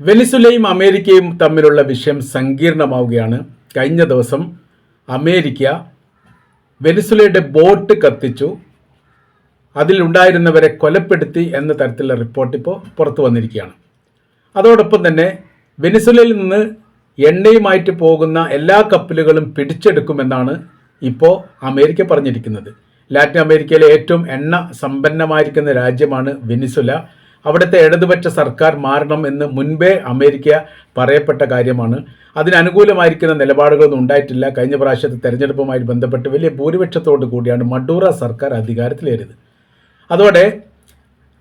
വെനിസുലയും അമേരിക്കയും തമ്മിലുള്ള വിഷയം സങ്കീർണമാവുകയാണ്. കഴിഞ്ഞ ദിവസം അമേരിക്ക വെനിസുലയുടെ ബോട്ട് കത്തിച്ചു. അതിലുണ്ടായിരുന്നവരെ കൊലപ്പെടുത്തി എന്ന തരത്തിലുള്ള റിപ്പോർട്ട് ഇപ്പോൾ പുറത്തു വന്നിരിക്കുകയാണ്. അതോടൊപ്പം തന്നെ വെനിസുലയിൽ നിന്ന് എണ്ണയുമായിട്ട് പോകുന്ന എല്ലാ കപ്പലുകളും പിടിച്ചെടുക്കുമെന്നാണ് ഇപ്പോൾ അമേരിക്ക പറഞ്ഞിരിക്കുന്നത്. ലാറ്റിൻ അമേരിക്കയിലെ ഏറ്റവും എണ്ണ സമ്പന്നമായിരിക്കുന്ന രാജ്യമാണ് വെനിസുല. അവിടുത്തെ ഇടതുപക്ഷ സർക്കാർ മാറണം എന്ന് മുൻപേ അമേരിക്ക പറയപ്പെട്ട കാര്യമാണ്. അതിനനുകൂലമായിരിക്കുന്ന നിലപാടുകളൊന്നും ഉണ്ടായിട്ടില്ല. കഴിഞ്ഞ പ്രാവശ്യത്തെ തെരഞ്ഞെടുപ്പുമായി ബന്ധപ്പെട്ട് വലിയ ഭൂരിപക്ഷത്തോടു കൂടിയാണ് മഡൂറ സർക്കാർ അധികാരത്തിലേറിയത്. അതോടെ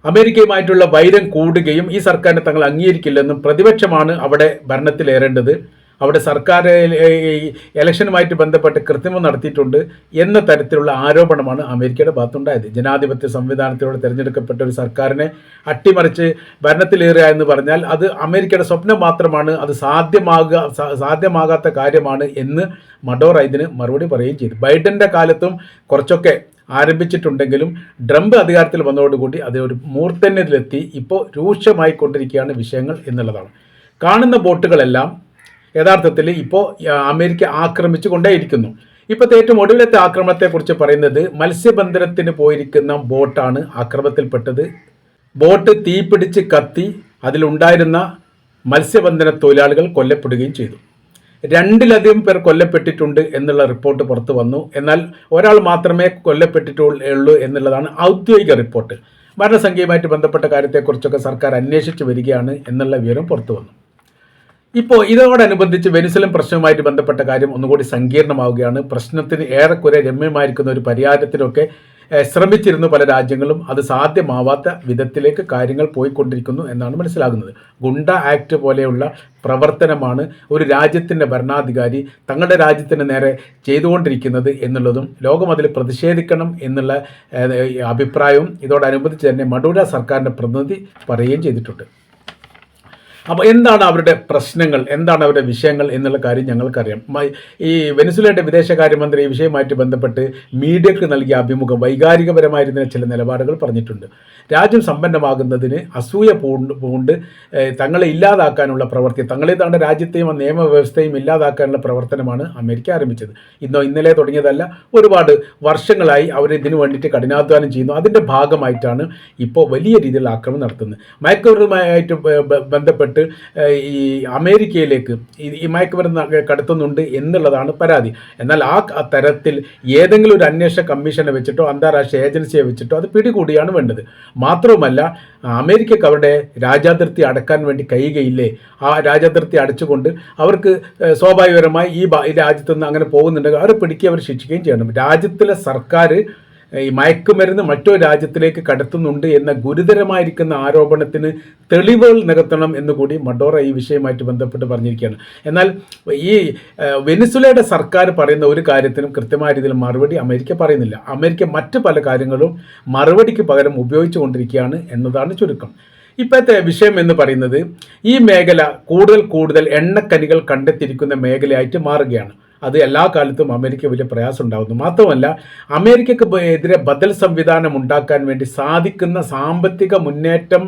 അമേരിക്കയുമായിട്ടുള്ള വൈരം കൂടുകയും ഈ സർക്കാരിനെ തങ്ങൾ അംഗീകരിക്കില്ലെന്നും പ്രതിപക്ഷമാണ് അവിടെ ഭരണത്തിലേറേണ്ടത്. അവിടെ സർക്കാർ ഇലക്ഷനുമായിട്ട് ബന്ധപ്പെട്ട് കൃത്രിമം നടത്തിയിട്ടുണ്ട് എന്ന തരത്തിലുള്ള ആരോപണമാണ് അമേരിക്കയുടെ ഭാഗത്തുണ്ടായത്. ജനാധിപത്യ സംവിധാനത്തിലൂടെ തിരഞ്ഞെടുക്കപ്പെട്ട ഒരു സർക്കാരിനെ അട്ടിമറിച്ച് ഭരണത്തിലേറുക എന്ന് പറഞ്ഞാൽ അത് അമേരിക്കയുടെ സ്വപ്നം മാത്രമാണ് അത് സാധ്യമാകുക സാധ്യമാകാത്ത കാര്യമാണ് എന്ന് മഡോർ ഇതിന് മറുപടി പറയുകയും ചെയ്തു. ബൈഡന്റെ കാലത്തും കുറച്ചൊക്കെ ആരംഭിച്ചിട്ടുണ്ടെങ്കിലും ട്രംപ് അധികാരത്തിൽ വന്നതോടുകൂടി അത് ഒരു മൂർത്തന്യത്തിലെത്തി ഇപ്പോൾ രൂക്ഷമായി കൊണ്ടിരിക്കുകയാണ് വിഷയങ്ങൾ എന്നുള്ളതാണ്. കാണുന്ന ബോട്ടുകളെല്ലാം യഥാർത്ഥത്തിൽ ഇപ്പോൾ അമേരിക്ക ആക്രമിച്ചു കൊണ്ടേയിരിക്കുന്നു ഇപ്പോഴത്തെ ഏറ്റവും ഒടുവിലത്തെ ആക്രമണത്തെക്കുറിച്ച് പറയുന്നത് മത്സ്യബന്ധനത്തിന് പോയിരിക്കുന്ന ബോട്ടാണ് ആക്രമണത്തിൽപ്പെട്ടത്. ബോട്ട് തീപിടിച്ച് കത്തി അതിലുണ്ടായിരുന്ന മത്സ്യബന്ധന തൊഴിലാളികൾ കൊല്ലപ്പെടുകയും ചെയ്തു. രണ്ടിലധികം പേർ കൊല്ലപ്പെട്ടിട്ടുണ്ട് എന്നുള്ള റിപ്പോർട്ട് പുറത്തു വന്നു. എന്നാൽ ഒരാൾ മാത്രമേ കൊല്ലപ്പെട്ടിട്ടുള്ളൂ എന്നുള്ളതാണ് ഔദ്യോഗിക റിപ്പോർട്ട്. മരണസംഖ്യയുമായിട്ട് ബന്ധപ്പെട്ട കാര്യത്തെക്കുറിച്ചൊക്കെ സർക്കാർ അന്വേഷിച്ച് വരികയാണ് എന്നുള്ള വിവരം പുറത്തു വന്നു. ഇപ്പോൾ ഇതോടനുബന്ധിച്ച് വെനിസലും പ്രശ്നവുമായിട്ട് ബന്ധപ്പെട്ട കാര്യം ഒന്നുകൂടി സങ്കീർണമാവുകയാണ്. പ്രശ്നത്തിന് ഏറെക്കുറെ രമ്യമായിരിക്കുന്ന ഒരു പരിഹാരത്തിനൊക്കെ ശ്രമിച്ചിരുന്നു പല രാജ്യങ്ങളും അത് സാധ്യമാവാത്ത വിധത്തിലേക്ക് കാര്യങ്ങൾ പോയിക്കൊണ്ടിരിക്കുന്നു എന്നാണ് മനസ്സിലാകുന്നത്. ഗുണ്ട ആക്ട് പോലെയുള്ള പ്രവർത്തനമാണ് ഒരു രാജ്യത്തിന്റെ ഭരണാധികാരി തങ്ങളുടെ രാജ്യത്തിന് നേരെ ചെയ്തുകൊണ്ടിരിക്കുന്നത് എന്നുള്ളതും ലോകം അതിൽ പ്രതിഷേധിക്കണം എന്നുള്ള അഭിപ്രായവും ഇതോടനുബന്ധിച്ച് തന്നെ മഡൂര സർക്കാരിന്റെ പ്രതിനിധി പറയുകയും ചെയ്തിട്ടുണ്ട്. അപ്പോൾ എന്താണ് അവരുടെ പ്രശ്നങ്ങൾ? എന്താണ് അവരുടെ വിഷയങ്ങൾ എന്നുള്ള കാര്യം ഞങ്ങൾക്കറിയാം. ഈ വെനിസുലയുടെ വിദേശകാര്യമന്ത്രി ഈ വിഷയവുമായിട്ട് ബന്ധപ്പെട്ട് മീഡിയക്ക് നൽകിയ അഭിമുഖം വൈകാരികപരമായിരുന്ന ചില നിലപാടുകൾ പറഞ്ഞിട്ടുണ്ട്. രാജ്യം സമ്പന്നമാകുന്നതിന് അസൂയ പൂണ്ട് തങ്ങളെ ഇല്ലാതാക്കാനുള്ള പ്രവൃത്തി തങ്ങളെ തങ്ങളുടെ രാജ്യത്തെയും നിയമവ്യവസ്ഥയും ഇല്ലാതാക്കാനുള്ള പ്രവർത്തനമാണ് അമേരിക്ക ആരംഭിച്ചത്. ഇന്നോ ഇന്നലെ തുടങ്ങിയതല്ല ഒരുപാട് വർഷങ്ങളായി അവർ ഇതിനു വേണ്ടിയിട്ട് കഠിനാധ്വാനം ചെയ്യുന്നു. അതിന്റെ ഭാഗമായിട്ടാണ് ഇപ്പോൾ വലിയ രീതിയിൽ ആക്രമണം നടത്തുന്നത്. മയക്കുമരുന്നുമായിട്ട് ബന്ധപ്പെട്ട് ബന്ധപ്പെട്ട് ഈ അമേരിക്കയിലേക്ക് ഈ- മയക്കുമരുന്ന് കടത്തുന്നുണ്ട് എന്നുള്ളതാണ് പരാതി. എന്നാൽ ആ തരത്തിൽ ഏതെങ്കിലും ഒരു അന്വേഷണ കമ്മീഷനെ വെച്ചിട്ടോ അന്താരാഷ്ട്ര ഏജൻസിയെ വെച്ചിട്ടോ അത് പിടികൂടിയാണ് വേണ്ടത്. മാത്രവുമല്ല അമേരിക്കക്ക് അവരുടെ രാജ്യാതിർത്തി അടക്കാൻ വേണ്ടി കഴിയുകയില്ലേ? ആ രാജ്യാതിർത്തി അടച്ചുകൊണ്ട് അവർക്ക് സ്വാഭാവികപരമായി ഈ രാജ്യത്തുനിന്ന് നിന്ന് അങ്ങനെ പോകുന്നുണ്ടെങ്കിൽ അവരെ പിടിക്കുക അവർ ശിക്ഷിക്കുകയും ചെയ്യണം. രാജ്യത്തിലെ സർക്കാർ ഈ മയക്കുമരുന്ന് മറ്റൊരു രാജ്യത്തിലേക്ക് കടത്തുന്നുണ്ട് എന്ന ഗുരുതരമായിരിക്കുന്ന ആരോപണത്തിന് തെളിവുകൾ നികത്തണം എന്ന് കൂടി മഡോറ ഈ വിഷയമായിട്ട് ബന്ധപ്പെട്ട് പറഞ്ഞിരിക്കുകയാണ്. എന്നാൽ ഈ വെനിസുലയുടെ സർക്കാർ പറയുന്ന ഒരു കാര്യത്തിനും കൃത്യമായ രീതിയിൽ മറുപടി അമേരിക്ക പറയുന്നില്ല. അമേരിക്ക മറ്റ് പല കാര്യങ്ങളും മറുപടിക്ക് പകരം ഉപയോഗിച്ചു കൊണ്ടിരിക്കുകയാണ് എന്നതാണ് ചുരുക്കം. ഇപ്പോഴത്തെ വിഷയം എന്ന് പറയുന്നത് ഈ മേഖല കൂടുതൽ കൂടുതൽ എണ്ണക്കനികൾ കണ്ടെത്തിയിരിക്കുന്ന മേഖലയായിട്ട് മാറുകയാണ്. അത് എല്ലാ കാലത്തും അമേരിക്ക വലിയ പ്രയാസം ഉണ്ടാകുന്നു മാത്രമല്ല അമേരിക്കക്ക് എതിരെ ബദൽ സംവിധാനം ഉണ്ടാക്കാൻ വേണ്ടി സാധിക്കുന്ന സാമ്പത്തിക മുന്നേറ്റം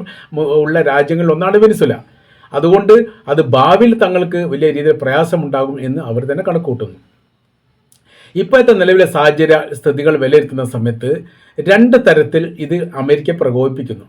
ഉള്ള രാജ്യങ്ങളിൽ ഒന്നാണ് വെനിസുല അതുകൊണ്ട് അത് ഭാവിയിൽ തങ്ങൾക്ക് വലിയ രീതിയിൽ പ്രയാസമുണ്ടാകും എന്ന് അവർ തന്നെ കണക്കുകൂട്ടുന്നു. ഇപ്പോഴത്തെ നിലവിലെ സാഹചര്യ സ്ഥിതികൾ വിലയിരുത്തുന്ന സമയത്ത് രണ്ട് തരത്തിൽ ഇത് അമേരിക്ക പ്രകോപിപ്പിക്കുന്നു.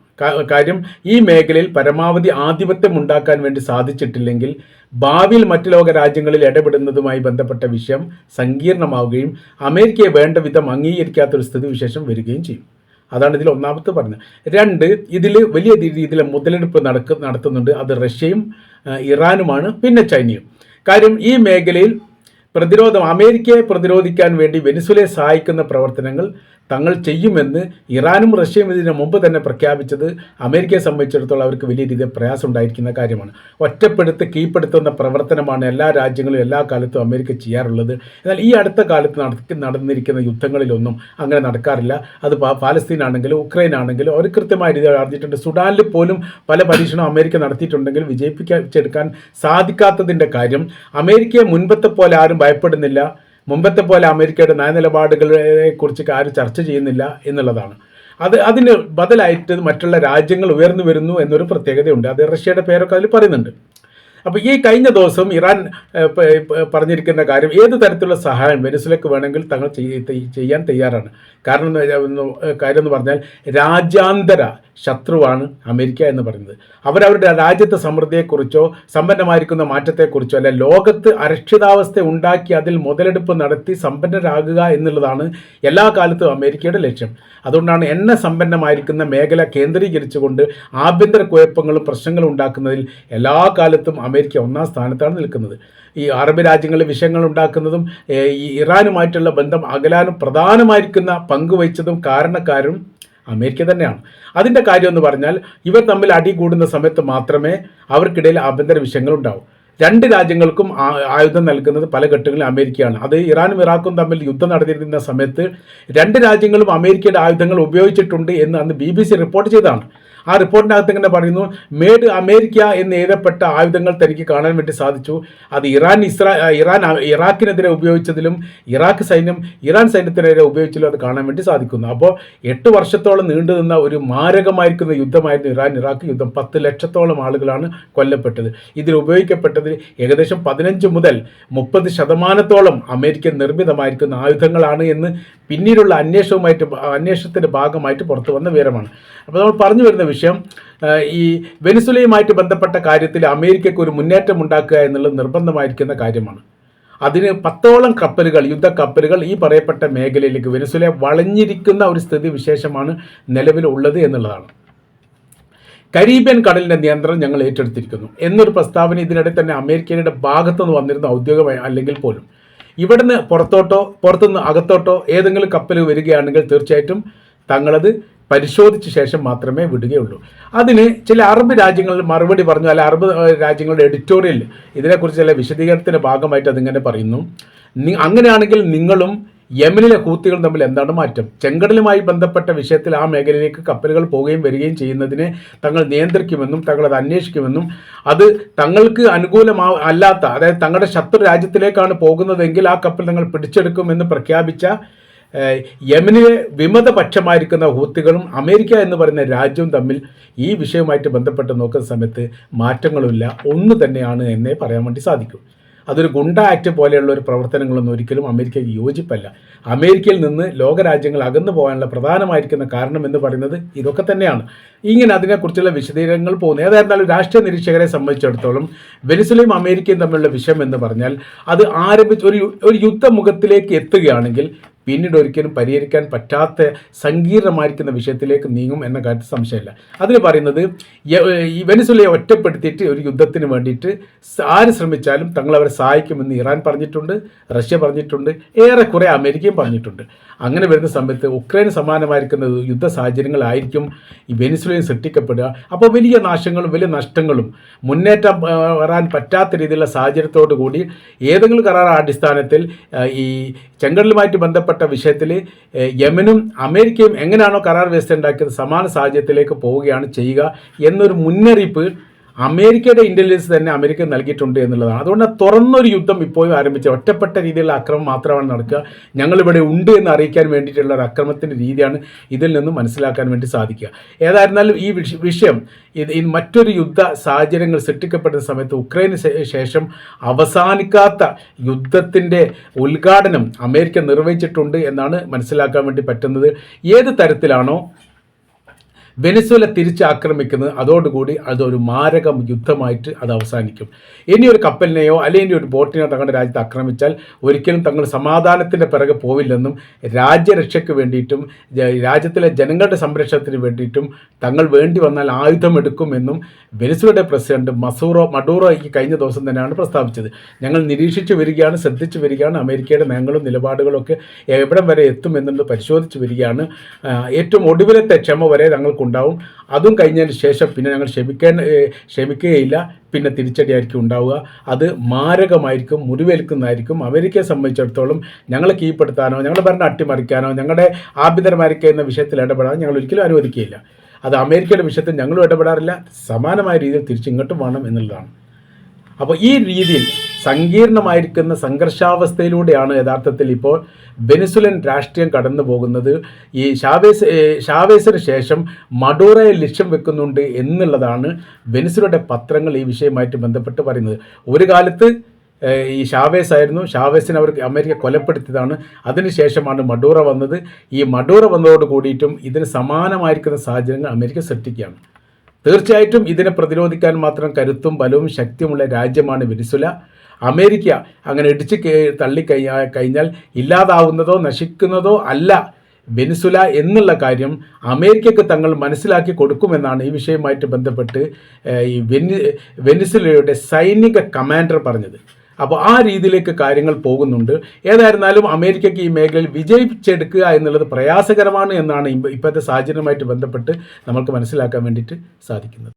കാര്യം ഈ മേഖലയിൽ പരമാവധി ആധിപത്യം ഉണ്ടാക്കാൻ വേണ്ടി സാധിച്ചിട്ടില്ലെങ്കിൽ ഭാവിയിൽ മറ്റു ലോക രാജ്യങ്ങളിൽ ഇടപെടുന്നതുമായി ബന്ധപ്പെട്ട വിഷയം സങ്കീർണമാവുകയും അമേരിക്കയെ വേണ്ട വിധം അംഗീകരിക്കാത്തൊരു സ്ഥിതിവിശേഷം വരികയും ചെയ്യും. അതാണ് ഇതിൽ ഒന്നാമത്തെ പറഞ്ഞത്. രണ്ട് ഇതിൽ വലിയ രീതിയിൽ മുതലെടുപ്പ് നടക്ക നടത്തുന്നുണ്ട്. അത് റഷ്യയും ഇറാനുമാണ് പിന്നെ ചൈനയും. കാര്യം ഈ മേഖലയിൽ പ്രതിരോധം അമേരിക്കയെ പ്രതിരോധിക്കാൻ വേണ്ടി വെനിസുലയെ സഹായിക്കുന്ന പ്രവർത്തനങ്ങൾ തങ്ങൾ ചെയ്യുമെന്ന് ഇറാനും റഷ്യയും ഇതിനു മുമ്പ് തന്നെ പ്രഖ്യാപിച്ചത് അമേരിക്കയെ സംബന്ധിച്ചിടത്തോളം അവർക്ക് വലിയ രീതിയിൽ പ്രയാസം ഉണ്ടായിരിക്കുന്ന കാര്യമാണ്. ഒറ്റപ്പെടുത്ത് കീഴ്പ്പെടുത്തുന്ന പ്രവർത്തനമാണ് എല്ലാ രാജ്യങ്ങളും എല്ലാ കാലത്തും അമേരിക്ക ചെയ്യാറുള്ളത്. എന്നാൽ ഈ അടുത്ത കാലത്ത് നടത്തി നടന്നിരിക്കുന്ന യുദ്ധങ്ങളിലൊന്നും അങ്ങനെ നടക്കാറില്ല. അത് പാലസ്തീൻ ആണെങ്കിലും ഉക്രൈൻ ആണെങ്കിലും അവർ കൃത്യമായ രീതിയിൽ അറിഞ്ഞിട്ടുണ്ട്. സുഡാനിൽ പോലും പല പരീക്ഷണം അമേരിക്ക നടത്തിയിട്ടുണ്ടെങ്കിൽ വിജയിപ്പിച്ചെടുക്കാൻ സാധിക്കാത്തതിന്റെ കാര്യം അമേരിക്കയെ മുൻപത്തെ പോലെ ആരും ഭയപ്പെടുന്നില്ല. മുമ്പത്തെ പോലെ അമേരിക്കയുടെ നയനിലപാടുകളെ കുറിച്ച് ആരും ചർച്ച ചെയ്യുന്നില്ല എന്നുള്ളതാണ്. അത് അതിന് ബദലായിട്ട് മറ്റുള്ള രാജ്യങ്ങൾ ഉയർന്നു വരുന്നു എന്നൊരു പ്രത്യേകതയുണ്ട്. അത് റഷ്യയുടെ പേരൊക്കെ അതിൽ പറയുന്നുണ്ട്. അപ്പോൾ ഈ കഴിഞ്ഞ ദിവസം ഇറാൻ പറഞ്ഞിരിക്കുന്ന കാര്യം ഏത് തരത്തിലുള്ള സഹായം വെനിസുലക്ക് വേണമെങ്കിൽ തങ്ങൾ ചെയ്യ- ചെയ്യാൻ തയ്യാറാണ്. കാരണം കാര്യം എന്ന് പറഞ്ഞാൽ രാജ്യാന്തര ശത്രുവാണ് അമേരിക്ക എന്ന് പറയുന്നത്. അവരവരുടെ രാജ്യത്തെ സമൃദ്ധിയെക്കുറിച്ചോ സമ്പന്നമായിരിക്കുന്ന മാറ്റത്തെക്കുറിച്ചോ അല്ലെ ലോകത്ത് അരക്ഷിതാവസ്ഥ ഉണ്ടാക്കി അതിൽ മുതലെടുപ്പ് നടത്തി സമ്പന്നരാകുക എന്നുള്ളതാണ് എല്ലാ കാലത്തും അമേരിക്കയുടെ ലക്ഷ്യം. അതുകൊണ്ടാണ് എണ്ണ സമ്പന്നമായിരിക്കുന്ന മേഖല കേന്ദ്രീകരിച്ചുകൊണ്ട് ആഭ്യന്തര കുഴപ്പങ്ങളും പ്രശ്നങ്ങളും ഉണ്ടാക്കുന്നതിൽ എല്ലാ കാലത്തും അമേരിക്ക ഒന്നാം സ്ഥാനത്താണ് നിൽക്കുന്നത്. ഈ അറബ് രാജ്യങ്ങളിൽ വിഷയങ്ങൾ ഉണ്ടാക്കുന്നതും ഈ ഇറാനുമായിട്ടുള്ള ബന്ധം അകലാനും പ്രധാനമായിരിക്കുന്ന പങ്കുവഹിച്ചതും കാരണക്കാരും അമേരിക്ക തന്നെയാണ്. അതിന്റെ കാര്യം എന്ന് പറഞ്ഞാൽ ഇവർ തമ്മിൽ അടി കൂടുന്ന സമയത്ത് മാത്രമേ അവർക്കിടയിൽ ആഭ്യന്തര വിഷയങ്ങൾ ഉണ്ടാവൂ. രണ്ട് രാജ്യങ്ങൾക്കും ആയുധം നൽകുന്നത് പല ഘട്ടങ്ങളിൽ അമേരിക്കയാണ്. അത് ഇറാനും ഇറാഖും തമ്മിൽ യുദ്ധം നടന്നിരുന്ന സമയത്ത് രണ്ട് രാജ്യങ്ങളും അമേരിക്കയുടെ ആയുധങ്ങൾ ഉപയോഗിച്ചിട്ടുണ്ട് എന്ന് അന്ന് ബി റിപ്പോർട്ട് ചെയ്തതാണ്. ആ റിപ്പോർട്ടിനകത്ത് ഇങ്ങനെ പറയുന്നു മേഡ് അമേരിക്ക എന്ന് എഴുതപ്പെട്ട ആയുധങ്ങൾ തനിക്ക് കാണാൻ വേണ്ടി സാധിച്ചു. അത് ഇറാൻ ഇസ്രാ ഇറാൻ ഇറാഖിനെതിരെ ഉപയോഗിച്ചതിലും ഇറാഖ് സൈന്യം ഇറാൻ സൈന്യത്തിനെതിരെ ഉപയോഗിച്ചതിലും അത് കാണാൻ വേണ്ടി സാധിക്കുന്നു. അപ്പോൾ എട്ട് വർഷത്തോളം നീണ്ടു നിന്ന ഒരു മാരകമായിരിക്കുന്ന യുദ്ധമായിരുന്നു ഇറാൻ ഇറാഖ് യുദ്ധം. പത്ത് ലക്ഷത്തോളം ആളുകളാണ് കൊല്ലപ്പെട്ടത്. ഇതിൽ ഉപയോഗിക്കപ്പെട്ടതിൽ ഏകദേശം പതിനഞ്ച് മുതൽ മുപ്പത് ശതമാനത്തോളം അമേരിക്ക നിർമ്മിതമായിരിക്കുന്ന ആയുധങ്ങളാണ് എന്ന് പിന്നീടുള്ള അന്വേഷണവുമായിട്ട് അന്വേഷണത്തിന്റെ ഭാഗമായിട്ട് പുറത്തു വന്ന വിവരമാണ്. അപ്പോൾ നമ്മൾ പറഞ്ഞു വരുന്ന വിഷയം ആ, ഈ വെനിസുലയുമായിട്ട് ബന്ധപ്പെട്ട കാര്യത്തിൽ അമേരിക്കയ്ക്ക് ഒരു മുന്നേറ്റം ഉണ്ടാക്കുക എന്നുള്ളത് നിർബന്ധമായിരിക്കുന്ന കാര്യമാണ്. അതിന് പത്തോളം കപ്പലുകൾ യുദ്ധ കപ്പലുകൾ ഈ പറയപ്പെട്ട മേഖലയിലേക്ക് വെനിസുല വളഞ്ഞിരിക്കുന്ന ഒരു സ്ഥിതി വിശേഷമാണ് നിലവിലുള്ളത് എന്നുള്ളതാണ്. കരീബിയൻ കടലിന്റെ നിയന്ത്രണം ഞങ്ങൾ ഏറ്റെടുത്തിരിക്കുന്നു. എന്നൊരു പ്രസ്താവന ഇതിനിടെ തന്നെ അമേരിക്കയുടെ ഭാഗത്തുനിന്ന് വന്നിരുന്ന ഔദ്യോഗികമായി അല്ലെങ്കിൽ പോലും. ഇവിടുന്ന് പുറത്തോട്ടോ പുറത്തുനിന്ന് അകത്തോട്ടോ ഏതെങ്കിലും കപ്പൽ വരികയാണെങ്കിൽ തീർച്ചയായിട്ടും തങ്ങളത് പരിശോധിച്ച ശേഷം മാത്രമേ വിടുകയുള്ളൂ. അതിന് ചില അറബ് രാജ്യങ്ങളിൽ മറുപടി പറഞ്ഞു അല്ല അറബ് രാജ്യങ്ങളുടെ എഡിറ്റോറിയൽ ഇതിനെക്കുറിച്ച് ചില വിശദീകരണത്തിന്റെ ഭാഗമായിട്ട് അതിങ്ങനെ പറയുന്നു. അങ്ങനെയാണെങ്കിൽ നിങ്ങളും യമനിലെ ഹൂത്തികളും തമ്മിൽ എന്താണ് മാറ്റം? ചെങ്കടലുമായി ബന്ധപ്പെട്ട വിഷയത്തിൽ ആ മേഖലയിലേക്ക് കപ്പലുകൾ പോവുകയും വരികയും ചെയ്യുന്നതിനെ തങ്ങൾ നിയന്ത്രിക്കുമെന്നും തങ്ങൾ അത് അന്വേഷിക്കുമെന്നും അത് തങ്ങൾക്ക് അനുകൂലമാ അല്ലാത്ത അതായത് തങ്ങളുടെ ശത്രു രാജ്യത്തിലേക്കാണ് പോകുന്നതെങ്കിൽ ആ കപ്പൽ തങ്ങൾ പിടിച്ചെടുക്കുമെന്ന് പ്രഖ്യാപിച്ച യമനിലെ വിമതപക്ഷമായിരിക്കുന്ന ഹൂത്തികളും അമേരിക്ക എന്ന് പറയുന്ന രാജ്യവും തമ്മിൽ ഈ വിഷയവുമായിട്ട് ബന്ധപ്പെട്ട് നോക്കുന്ന സമയത്ത് മാറ്റങ്ങളില്ല ഒന്ന് തന്നെയാണ് എന്നേ പറയാൻ വേണ്ടി സാധിക്കും. അതൊരു ഗുണ്ട ആക്ട് പോലെയുള്ള ഒരു പ്രവർത്തനങ്ങളൊന്നും ഒരിക്കലും അമേരിക്കയ്ക്ക് യോജിപ്പല്ല. അമേരിക്കയിൽ നിന്ന് ലോകരാജ്യങ്ങൾ അകന്നു പോകാനുള്ള പ്രധാനമായിരിക്കുന്ന കാരണം എന്ന് പറയുന്നത് ഇതൊക്കെ തന്നെയാണ്. ഇങ്ങനെ അതിനെക്കുറിച്ചുള്ള വിശദീകരണങ്ങൾ പോകുന്നു. ഏതായിരുന്നാലും രാഷ്ട്രീയ നിരീക്ഷകരെ സംബന്ധിച്ചിടത്തോളം വെനിസുലയും അമേരിക്കയും തമ്മിലുള്ള വിഷയം എന്ന് പറഞ്ഞാൽ അത് ആരംഭിച്ച് ഒരു ഒരു യുദ്ധമുഖത്തിലേക്ക് എത്തുകയാണെങ്കിൽ പിന്നീട് ഒരിക്കലും പരിഹരിക്കാൻ പറ്റാത്ത സങ്കീർണമായിരിക്കുന്ന വിഷയത്തിലേക്ക് നീങ്ങും എന്ന കാര്യത്തിൽ സംശയമില്ല. അതിൽ പറയുന്നത് വെനസുലയെ വെനിസുലയെ ഒറ്റപ്പെടുത്തിയിട്ട് ഒരു യുദ്ധത്തിന് വേണ്ടിയിട്ട് ആര് ശ്രമിച്ചാലും തങ്ങൾ അവരെ സഹായിക്കുമെന്ന് ഇറാൻ പറഞ്ഞിട്ടുണ്ട് റഷ്യ പറഞ്ഞിട്ടുണ്ട് ഏറെക്കുറെ അമേരിക്കയും പറഞ്ഞിട്ടുണ്ട്. അങ്ങനെ വരുന്ന സമയത്ത് ഉക്രൈന് സമാനമായിരിക്കുന്ന യുദ്ധ സാഹചര്യങ്ങളായിരിക്കും ഈ വെനിസുലയിൽ സൃഷ്ടിക്കപ്പെടുക. അപ്പോൾ വലിയ നാശങ്ങളും വലിയ നഷ്ടങ്ങളും മുന്നേറ്റം വരാൻ പറ്റാത്ത രീതിയിലുള്ള സാഹചര്യത്തോടു കൂടി ഏതെങ്കിലും കരാർ അടിസ്ഥാനത്തിൽ ഈ ചെങ്കടലുമായിട്ട് ബന്ധപ്പെട്ട വിഷയത്തിൽ ഏ, യമനും അമേരിക്കയും എങ്ങനെയാണോ കരാർ വ്യവസ്ഥ ഉണ്ടാക്കിയത് സമാന സാഹചര്യത്തിലേക്ക് പോവുകയാണ് ചെയ്യുക എന്നൊരു മുന്നറിയിപ്പ് അമേരിക്കയുടെ ഇന്റലിജൻസ് തന്നെ അമേരിക്ക നൽകിയിട്ടുണ്ട് എന്നുള്ളതാണ്. അതുകൊണ്ട് തുറന്നൊരു യുദ്ധം ഇപ്പോഴും ആരംഭിച്ച ഒറ്റപ്പെട്ട രീതിയിലുള്ള അക്രമം മാത്രമാണ് നടക്കുക. ഞങ്ങൾ ഇവിടെ ഉണ്ട് എന്ന് അറിയിക്കാൻ വേണ്ടിയിട്ടുള്ള ഒരു അക്രമത്തിന്റെ രീതിയാണ് ഇതിൽ നിന്നും മനസ്സിലാക്കാൻ വേണ്ടി സാധിക്കുക. ഏതായിരുന്നാലും ഈ വിഷയം ഇത് മറ്റൊരു യുദ്ധ സാഹചര്യങ്ങൾ സൃഷ്ടിക്കപ്പെടുന്ന സമയത്ത് ഉക്രൈന് ശേഷം അവസാനിക്കാത്ത യുദ്ധത്തിന്റെ ഉദ്ഘാടനം അമേരിക്ക നിർവഹിച്ചിട്ടുണ്ട് എന്നാണ് മനസ്സിലാക്കാൻ വേണ്ടി പറ്റുന്നത്. ഏത് തരത്തിലാണോ വെനിസ്വല തിരിച്ച് ആക്രമിക്കുന്നത് അതോടുകൂടി അതൊരു മാരക യുദ്ധമായിട്ട് അത് അവസാനിക്കും. ഇനി ഒരു കപ്പലിനെയോ അല്ലെങ്കിൽ ഒരു ബോട്ടിനെയോ തങ്ങളുടെ രാജ്യത്ത് ആക്രമിച്ചാൽ ഒരിക്കലും തങ്ങൾ സമാധാനത്തിന്റെ പിറകെ പോവില്ലെന്നും രാജ്യരക്ഷയ്ക്ക് വേണ്ടിയിട്ടും രാജ്യത്തിലെ ജനങ്ങളുടെ സംരക്ഷണത്തിന് വേണ്ടിയിട്ടും തങ്ങൾ വേണ്ടി വന്നാൽ ആയുധമെടുക്കുമെന്നും വെനസ്വലയുടെ പ്രസിഡന്റ് മസൂറോ മഡൂറോ ഈ കഴിഞ്ഞ ദിവസം തന്നെയാണ് പ്രസ്താവിച്ചത്. ഞങ്ങൾ നിരീക്ഷിച്ചു വരികയാണ് ശ്രദ്ധിച്ചു വരികയാണ് അമേരിക്കയുടെ നയങ്ങളും നിലപാടുകളും ഒക്കെ എവിടം വരെ എത്തുമെന്നുള്ളത് പരിശോധിച്ചു വരികയാണ്. ഏറ്റവും ഒടുവിലത്തെ ക്ഷമ വരെ ഞങ്ങൾക്കുണ്ടാവും അതും കഴിഞ്ഞതിന് ശേഷം പിന്നെ ഞങ്ങൾ ക്ഷമിക്കാൻ ക്ഷമിക്കുകയില്ല. പിന്നെ തിരിച്ചടിയായിരിക്കും ഉണ്ടാവുക. അത് മാരകമായിരിക്കും മുറിവേൽക്കുന്നതായിരിക്കും അമേരിക്കയെ സംബന്ധിച്ചിടത്തോളം ഞങ്ങളെ കീഴ്പ്പെടുത്താനോ ഞങ്ങളെ ഭരണം അട്ടിമറിക്കാനോ ഞങ്ങളുടെ ആഭ്യന്തരമായിരിക്കുന്ന വിഷയത്തിൽ ഇടപെടാൻ ഞങ്ങൾ ഒരിക്കലും അനുവദിക്കുകയില്ല. അത് അമേരിക്കയുടെ വിഷയത്തിൽ ഞങ്ങളും ഇടപെടാറില്ല. സമാനമായ രീതിയിൽ തിരിച്ചിങ്ങോട്ടും വേണം എന്നുള്ളതാണ്. അപ്പോൾ ഈ രീതിയിൽ സങ്കീർണമായിരിക്കുന്ന സംഘർഷാവസ്ഥയിലൂടെയാണ് യഥാർത്ഥത്തിൽ ഇപ്പോൾ വെനിസുലൻ രാഷ്ട്രീയം കടന്നു പോകുന്നത്. ഈ ഷാവേസ് ഷാവേസിന് ശേഷം മഡൂറയെ ലക്ഷ്യം വെക്കുന്നുണ്ട് എന്നുള്ളതാണ് വെനിസുലയുടെ പത്രങ്ങൾ ഈ വിഷയമായിട്ട് ബന്ധപ്പെട്ട് പറയുന്നത്. ഒരു കാലത്ത് ഈ ഷാവേസ് ആയിരുന്നു. ഷാവേസിനെ അവർ അമേരിക്ക കൊലപ്പെടുത്തിയതാണ്. അതിനുശേഷമാണ് മഡൂറ വന്നത്. ഈ മഡൂറ വന്നതോട് കൂടിയിട്ടും ഇതിന് സമാനമായിരിക്കുന്ന സാഹചര്യങ്ങൾ അമേരിക്ക സൃഷ്ടിക്കുകയാണ്. തീർച്ചയായിട്ടും ഇതിനെ പ്രതിരോധിക്കാൻ മാത്രം കരുത്തും ബലവും ശക്തിയുമുള്ള രാജ്യമാണ് വെനിസുല അമേരിക്ക അങ്ങനെ ഇടിച്ച് തള്ളി കഴിഞ്ഞാൽ ഇല്ലാതാവുന്നതോ നശിക്കുന്നതോ അല്ല വെനിസുല എന്നുള്ള കാര്യം അമേരിക്കക്ക് തങ്ങൾ മനസ്സിലാക്കി കൊടുക്കുമെന്നാണ് ഈ വിഷയവുമായിട്ട് ബന്ധപ്പെട്ട് ഈ വെനി വെനിസുലയുടെ സൈനിക കമാൻഡർ പറഞ്ഞത്. അപ്പോൾ ആ രീതിയിലേക്ക് കാര്യങ്ങൾ പോകുന്നുണ്ട്. ഏതായിരുന്നാലും അമേരിക്കയ്ക്ക് ഈ മേഖലയിൽ വിജയിച്ചെടുക്കുക എന്നുള്ളത് പ്രയാസകരമാണ് എന്നാണ് ഇപ്പ- ഇപ്പോഴത്തെ സാഹചര്യവുമായിട്ട് ബന്ധപ്പെട്ട് നമുക്ക് മനസ്സിലാക്കാൻ വേണ്ടിയിട്ട് സാധിക്കുന്നത്.